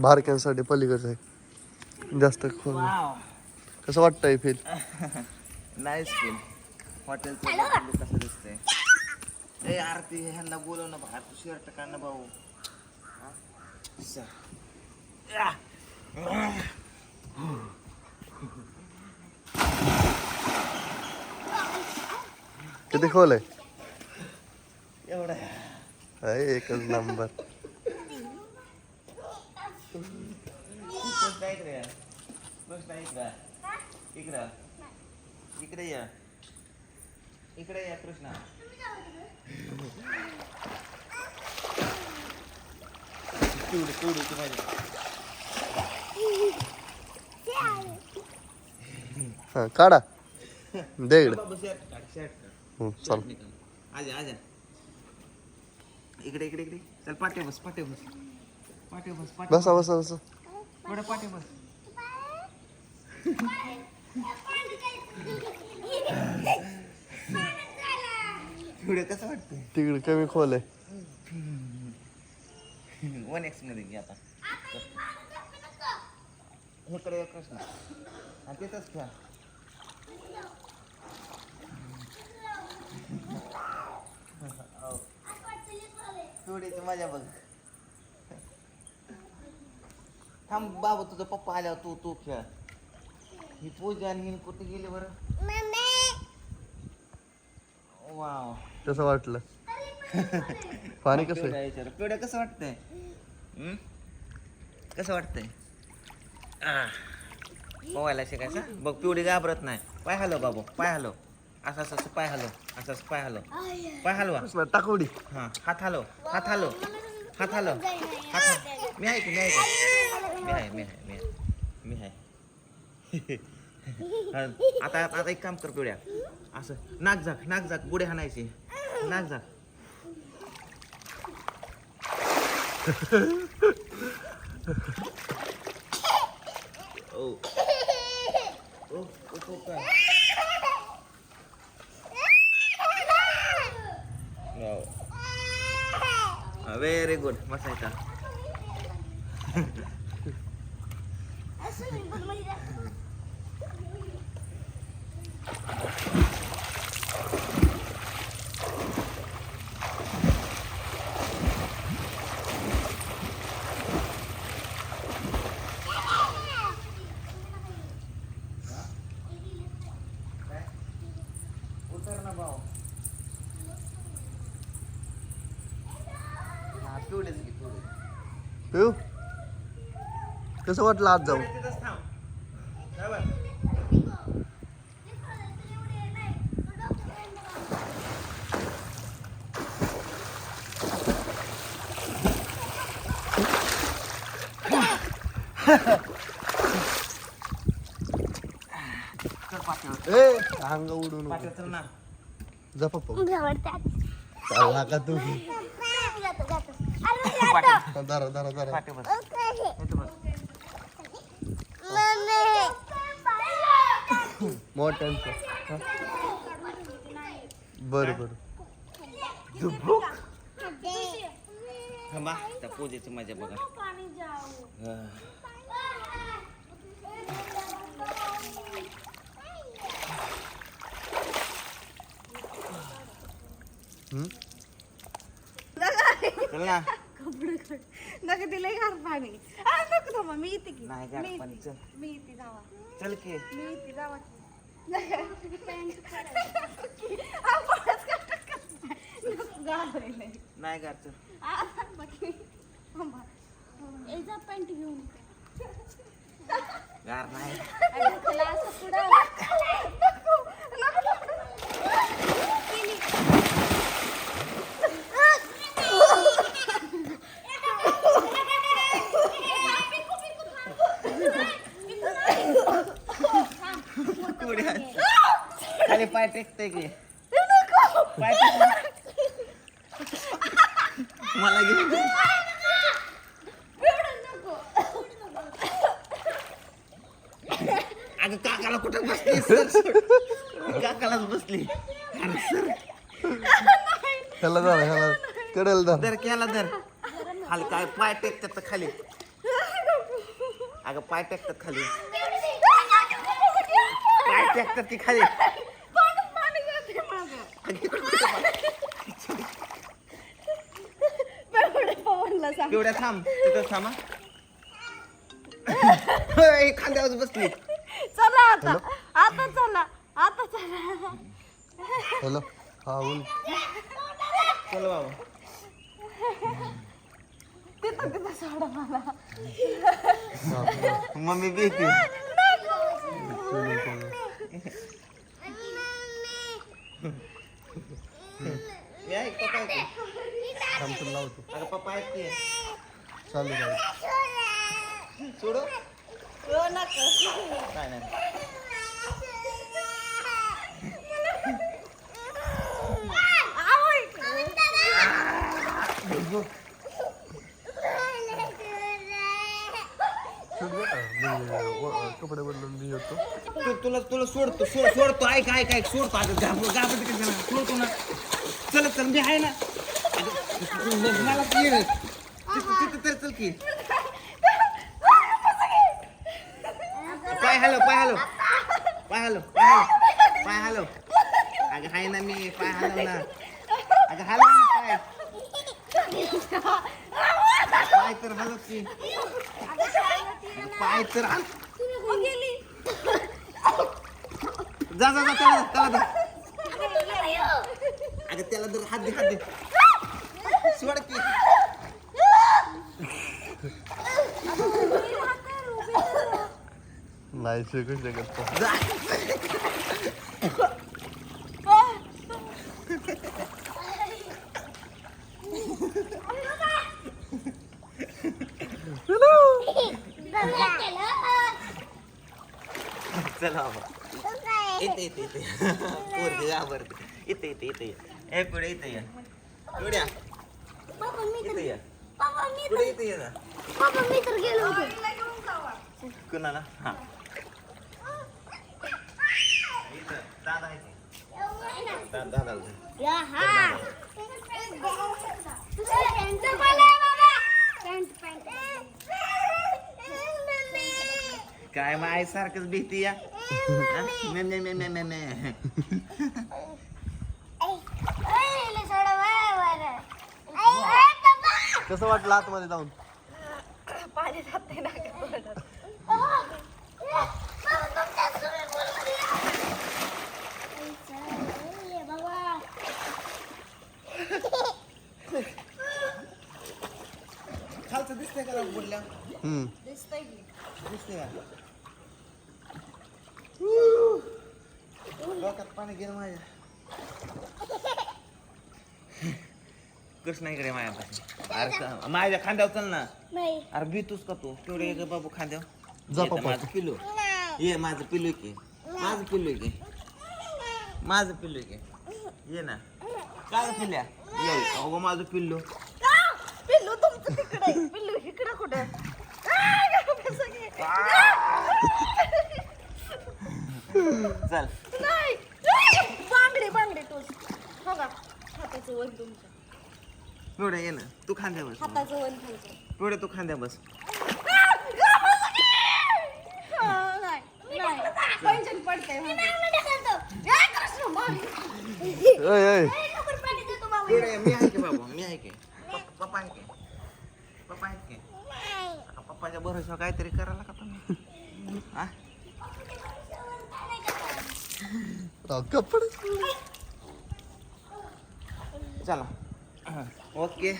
बारक्यांसाठी पलीकडचं आहे. जास्त खोल नाही. कसं वाटतंय फील नाईस फील हॉटेलचं कसं दिसतंय? ए आरती ह्यांना बोलव ना भाऊ? शर्ट ना. किती खोल आहे? एवढं. आहे एकच नंबर कृष्णा इकडे या कृष्णा इकडे इकडं इकडे या इकडे या कृष्णा पिवडी पिवडी ती माझी हा काढा दे इकडे हं, चल आजा आजा इकडे इकडे इकडे चल पाटे बस पाटे बस पाटे बस पाटे बसा बसा बसा थोडं पाटे बस. थोडं कसं वाटतंय? तिकडे कमी खोल आहे. वन एक्समध्ये घे आता. इकडे एक प्रश्न आणि तिथंच खेळा थोडीच मजा बघ. थांब बाबा तुझा पप्पा आल्यावर तू तू खेळ. ही पूजा आणि हिन कुठे गेली बरं? वाव. कसं वाटलं? पाणी कसं आहे? पिवड्या विचार पिवड्या कसं वाटतंय? हं? कसं वाटतंय? आह. शिकायचं? बघ पिवडी घाबरत नाही. पाय हलव बाबू. पाय हलव. असं असं असं पाय हलव. असं असं पाय हलव. पाय हलवा. कृष्णा, टाकवडी हा हात हलव. हात हलव. हात हलव. हात हलव. मी आहे की मी आहे की मी आहे मी आहे मी आहे मी आहे हा, आता आता एक काम कर पिवड्या असं नाक झाक नाक झाक गुडे हाणायचे नाक झाक ओ ओ ओ काय व्हेरी गुड बसायचा उतर ना भाऊ हा घे पिऊ कसं वाटलं आज जाऊ? तिथंच थांब. बरोबर चल पाठीवर. ए अंग उडून. पाठीवर चल ना. जा पप्पा चालला का तू? धरा धरा पाठीवर इथं बस. मोठ्यांचं बरं बरं. थांबा त्या पूजेची मजा बघा हा. हं? चल ना नका तिला गार पाणी आ, नको थांबा मी येते की नाही गार मी पाणी, येते. चल. मी येते जावा चल की मी येते जावा की. आ, परत का टाकत नाही? नको घाबरायला. नाही गार चल आ, बाकी. थांबा. ए, जा पॅन्ट घेऊन. गार नाही अगं, तुला असं पुढं- नको, नको, नको. पुढे खाली पाय टेकते की. पाय टेक. मला घेऊन. अगं काकाला कुठं बसली सर. काकालाच बसली. अरे सर. ह्याला धरा ह्याला कडेल धरा. दर केला दर खाली काय पाय टेकतात तर खाली. अगं पाय टाकतात खाली. टाकतात की खाली. तोंडात पाणी जाते माझं. बेवड्या पवनला सांग. पिवड्या थांब तिथं थांबा. खांद्यावर बसली. चला आता. आता चला. आता चला. हॅलो. हा बोल. चल बाबा. तिथं तिथं सोडा मला. मम्मी मी आहे पप्पा आहे थांब तुला लावतो. अगं पप्पा आहेत की? चालू राहील सोडू? हो नका. नाही नाही सोड बरं. मी व- कपडे बदलून मी येतो. तू तुला तुला सोडतो सोड सोडतो. ऐक ऐक ऐक. सोडतो. आता घाबर घाबरते का जरा सोडतो ना. चल चल. मी आहे ना. अगं, मला ती ये. तिथं तिथं तर चल की. पाय हॅलो पाय हॅलो पाय हॅलो पाय हॅलो पाय हॅलो अगं हाय ना मी. पाय हॅलो ना. अगं हॅलो ना पाय. पाय तर हॅलो की. पाय तर हल जा जा जा त्याला त्याला दे. अगं त्याला जर हात दे हात दे सोड की नाही शिकू शकत. जा. चला बाबा इथे इथे इथे पोरगी घाबरते इथे इथे इथे ये. ए पुढे इथे ये पुढ्या इथे ये पुढे इथे ये ना कुणाला हा इथं दादा आहे ते. दा- दादाला दे. काय माय सारखंच भीती या हा? मे मे मे मे मे मे कसं वाटलं आतमध्ये जाऊन? पाणी जाते ना. खालचं दिसतंय का हम्म. दिसतंय की. दिसतंय डोक्यात पाणी गेलं माझ्या. कृष्णा इकडे माझ्यापाशी. अरे माझ्या खांद्यावर चल ना. नाही. अरे भीतूस का तू? तेवढे एक बाबू खांद्यावर. जा पप्पा. माझं पिल्लू. ये माझं पिल्लू की. माझं पिल्लू की. माझं पिल्लू की. ये ना. काय पिल्ल्या? ये अगो माझं पिल्लू. आ! पिल्लू तुमचं तिकडे पिल्लू इकडे कुठं? आ, गप्प सगळे. चल नाही आ! बांगडे बांगडे तोच हो का हाताचं वन ये ना. तू खांद्या बस. हाताचं वन तू खांद्या बस. पंचन. ओय मी आहे की बाबा? मी आहे की? पप्पा पप्पा आहे की? पप्पा आहे की? आता पप्पाच्या भरोसा काहीतरी करायला का तुम्ही? हा? कपडे चला ओके